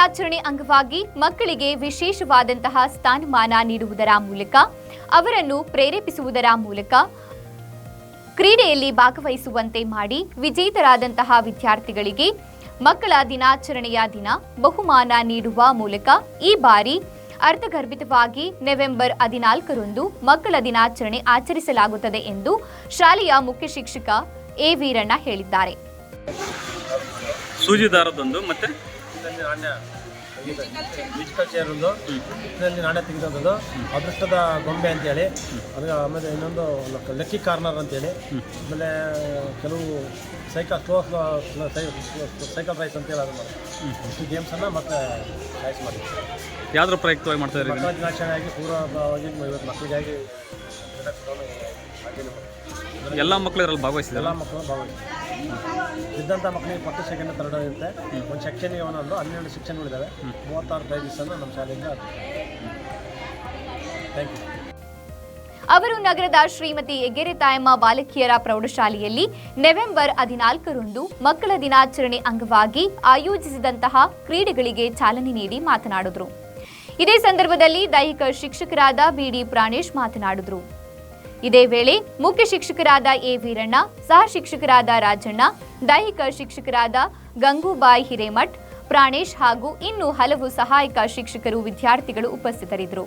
ದಿನಾಚರಣೆ ಅಂಗವಾಗಿ ಮಕ್ಕಳಿಗೆ ವಿಶೇಷವಾದಂತಹ ಸ್ಥಾನಮಾನ ನೀಡುವುದರ ಮೂಲಕ, ಅವರನ್ನು ಪ್ರೇರೇಪಿಸುವುದರ ಮೂಲಕ ಕ್ರೀಡೆಯಲ್ಲಿ ಭಾಗವಹಿಸುವಂತೆ ಮಾಡಿ ವಿಜೇತರಾದಂತಹ ವಿದ್ಯಾರ್ಥಿಗಳಿಗೆ ಮಕ್ಕಳ ದಿನಾಚರಣೆಯ ದಿನ ಬಹುಮಾನ ನೀಡುವ ಮೂಲಕ ಈ ಬಾರಿ ಅರ್ಥಗರ್ಭಿತವಾಗಿ ನವೆಂಬರ್ ಹದಿನಾಲ್ಕರಂದು ಮಕ್ಕಳ ದಿನಾಚರಣೆ ಆಚರಿಸಲಾಗುತ್ತದೆ ಎಂದು ಶಾಲೆಯ ಮುಖ್ಯ ಶಿಕ್ಷಕ ಎ ವೀರಣ್ಣ ಹೇಳಿದ್ದಾರೆ. ಸೂಜಿ ದಾರದೊಂದು ಮತ್ತೆ ಇದರಲ್ಲಿ ನಾಣ್ಯ ಮ್ಯೂಸಿಕಲ್ ಚೇರ್ ಒಂದು. ಇದರಲ್ಲಿ ನಾಣ್ಯ ತೆಗೆದಂಥದ್ದು ಅದೃಷ್ಟದ ಗೊಂಬೆ ಅಂತೇಳಿ. ಅದಕ್ಕೆ ಆಮೇಲೆ ಇನ್ನೊಂದು ಲಕ್- ಲಕ್ಕಿ ಕಾರ್ನರ್ ಅಂತೇಳಿ. ಆಮೇಲೆ ಕೆಲವು ಸೈಕಲ್ ಸ್ಲೋ ಸೈಕಲ್ ರೈಸ್ ಅಂತೇಳಿ ಅದು ಮಾಡಿ ಇಷ್ಟು ಗೇಮ್ಸನ್ನು ಮತ್ತೆ ಚಾಯ್ಸ್ ಮಾಡ್ತಾರೆ ಯಾವ್ದ್ರ ಪ್ರಯುಕ್ತವಾಗಿ ಮಾಡ್ತಾ ಇದ್ರಿ ಮಕ್ಕಳ ದಿನಾಚರಣೆಯಾಗಿ ಪೂರ್ವವಾಗಿ ಇವತ್ತು ಮಕ್ಕಳಿಗಾಗಿ. ಎಲ್ಲ ಮಕ್ಕಳು ಇದರಲ್ಲಿ ಭಾಗವಹಿಸಿದ್ದಾರೆ? ಎಲ್ಲ ಮಕ್ಕಳು ಭಾಗವಹಿಸ್ತಾರೆ ಇದ್ದಂಥ ಮಕ್ಕಳಿಗೆ ಪಕ್ಕ ಸೆಕೆಂಡ್ ತರಡ ಇರುತ್ತೆ. ಒಂದು ಸೆಕ್ಷನ್ ಒಂದೊಂದು ಹನ್ನೆರಡು ಸೆಕ್ಷನ್ಗಳಿದ್ದಾವೆ ಮೂವತ್ತಾರು ಪ್ರೈಸನ್ನು ನಮ್ಮ ಶಾಲೆಯಿಂದ ಥ್ಯಾಂಕ್ ಯು ಅವರು ನಗರದ ಶ್ರೀಮತಿ ಎಗ್ಗೆರೆ ತಾಯಮ್ಮ ಬಾಲಕಿಯರ ಪ್ರೌಢಶಾಲೆಯಲ್ಲಿ ನವೆಂಬರ್ ಹದಿನಾಲ್ಕರಂದು ಮಕ್ಕಳ ದಿನಾಚರಣೆ ಅಂಗವಾಗಿ ಆಯೋಜಿಸಿದಂತಹ ಕ್ರೀಡೆಗಳಿಗೆ ಚಾಲನೆ ನೀಡಿ ಮಾತನಾಡಿದರು. ಇದೇ ಸಂದರ್ಭದಲ್ಲಿ ದೈಹಿಕ ಶಿಕ್ಷಕರಾದ ಬಿಡಿ ಪ್ರಾಣೇಶ್ ಮಾತನಾಡಿದರು. ಇದೇ ವೇಳೆ ಮುಖ್ಯ ಶಿಕ್ಷಕರಾದ ಎ ವೀರಣ್ಣ, ಸಹ ಶಿಕ್ಷಕರಾದ ರಾಜಣ್ಣ, ದೈಹಿಕ ಶಿಕ್ಷಕರಾದ ಗಂಗೂಬಾಯಿ ಹಿರೇಮಠ್, ಪ್ರಾಣೇಶ್ ಹಾಗೂ ಇನ್ನು ಹಲವು ಸಹಾಯಕ ಶಿಕ್ಷಕರು ವಿದ್ಯಾರ್ಥಿಗಳು ಉಪಸ್ಥಿತರಿದ್ದರು.